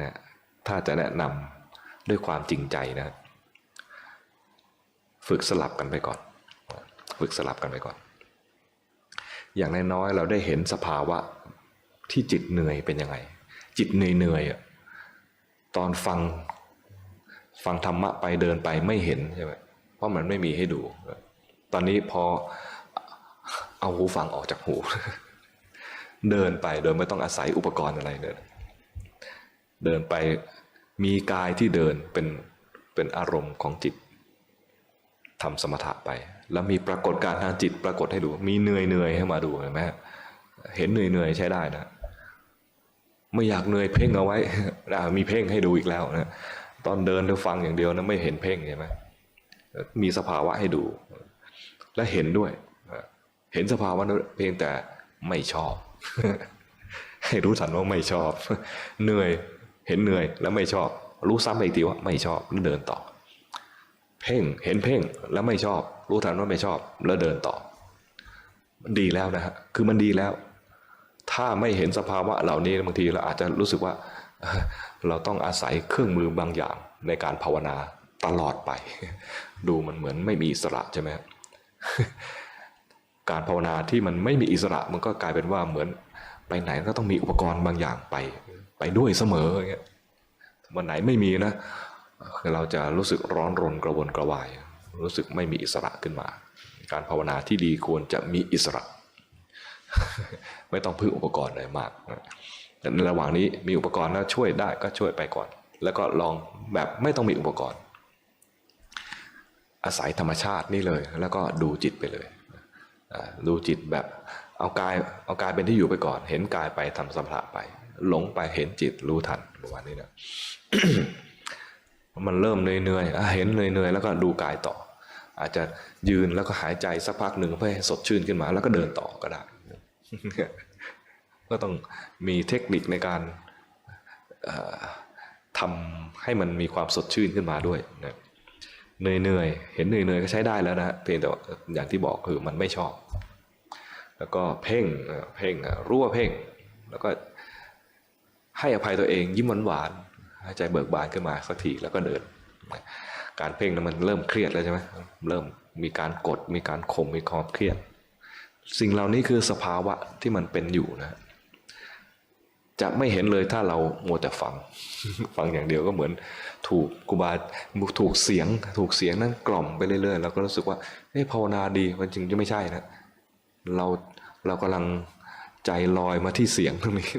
นะถ้าจะแนะนำด้วยความจริงใจนะ ฝึกสลับกันไปก่อน ฝึกสลับกันไปก่อน อย่างน้อยๆเราได้เห็นสภาวะที่จิตเหนื่อยเป็นยังไง จิตเหนื่อยๆอะตอนฟังฟังธรรมะไปเดินไปไม่เห็นใช่ไหมเพราะมันไม่มีให้ดู ตอนนี้พอเอาหูฟังออกจากหู เดินไปโดยไม่ต้องอาศัยอุปกรณ์อะไรเลย เดินไปมีกายที่เดินเป็นเป็นอารมณ์ของจิตทำสมถะไป แล้วมีปรากฏการทางจิตปรากฏให้ดู มีเหนื่อยเหนื่อยให้มาดูเห็นไหมเห็นเหนื่อยเหนื่อยใช้ได้นะไม่อยากเหนื่อยเพ่งเอาไว้มีเพ่งให้ดูอีกแล้วนะตอนเดินหรือฟังอย่างเดียวนะไม่เห็นเพ่งใช่ไหมมีสภาวะให้ดู และเห็นด้วย เห็นสภาวะนั้นเพียงแต่ไม่ชอบ ให้รู้ทันว่าไม่ชอบ เหนื่อย เห็นเหนื่อยแล้วไม่ชอบ รู้ซ้ำอีกทีว่าไม่ชอบแล้วเดินต่อ เพ่งเห็นเพ่งแล้วไม่ชอบ รู้ทันว่าไม่ชอบ แล้วเดินต่อ มันดีแล้วนะฮะคือมันดีแล้ว ถ้าไม่เห็นสภาวะเหล่านี้บางทีเราอาจจะรู้สึกว่า เราต้องอาศัยเครื่องมือบางอย่างในการภาวนาตลอดไป ดูมันเหมือนไม่มีอิสระใช่ไหมการภาวนาที่มันไม่มีอิสระมันก็กลายเป็นว่าเหมือน ไปไหนก็ต้องมีอุปกรณ์บางอย่างไป ไปด้วยเสมออย่างเงี้ยวันไหนไม่มีนะเราจะรู้สึกร้อนรนกระวนกระวาย รู้สึกไม่มีอิสระขึ้นมา การภาวนาที่ดีควรจะมีอิสระ ไม่ต้องพึ่งอุปกรณ์อะไรมากแต่ในระหว่างนี้มีอุปกรณ์แล้วช่วยได้ก็ช่วยไปก่อน แล้วก็ลองแบบไม่ต้องมีอุปกรณ์ อาศัยธรรมชาตินี่เลย แล้วก็ดูจิตไปเลย ดูจิตแบบเอากายเอากายเป็นที่อยู่ไปก่อน เห็นกายไปทำสัมผัสไป หลงไปเห็นจิตรู้ทันประมาณนี้นะมันเริ่มเหนื่อยๆเห็นเหนื่อยๆแล้วก็ดูกายต่อ อาจจะยืนแล้วก็หายใจสักพักหนึ่งเพื่อให้สดชื่นขึ้นมา แล้วก็เดินต่อก็ได้ก็ต้องมีเทคนิคในการทำให้มันมีความสดชื่นขึ้นมาด้วยนะ เหนื่อยๆ เห็นเหนื่อยๆ ก็ใช้ได้แล้วนะเพียงแต่ว่าอย่างที่บอกคือมันไม่ชอบ แล้วก็เพ่งเพ่งรู้ว่าเพ่ง แล้วก็ให้อภัยตัวเองยิ้มหวานๆหายใจเบิกบานขึ้นมาสักทีแล้วก็เดิน การเพ่งนั้นมันเริ่มเครียดแล้วใช่ไหมเริ่มมีการกดมีการข่มมีความเครียด สิ่งเหล่านี้คือสภาวะที่มันเป็นอยู่นะ จะไม่เห็นเลยถ้าเรามัวแต่ฟัง ฟังอย่างเดียวก็เหมือนถูกกูบาถูกเสียง ถูกเสียงนั้นกล่อมไปเรื่อยๆเราก็รู้สึกว่าเฮ้ยภาวนาดีมันจริงจะไม่ใช่นะเราเรากำลังใจลอยมาที่เสียงตรงนี้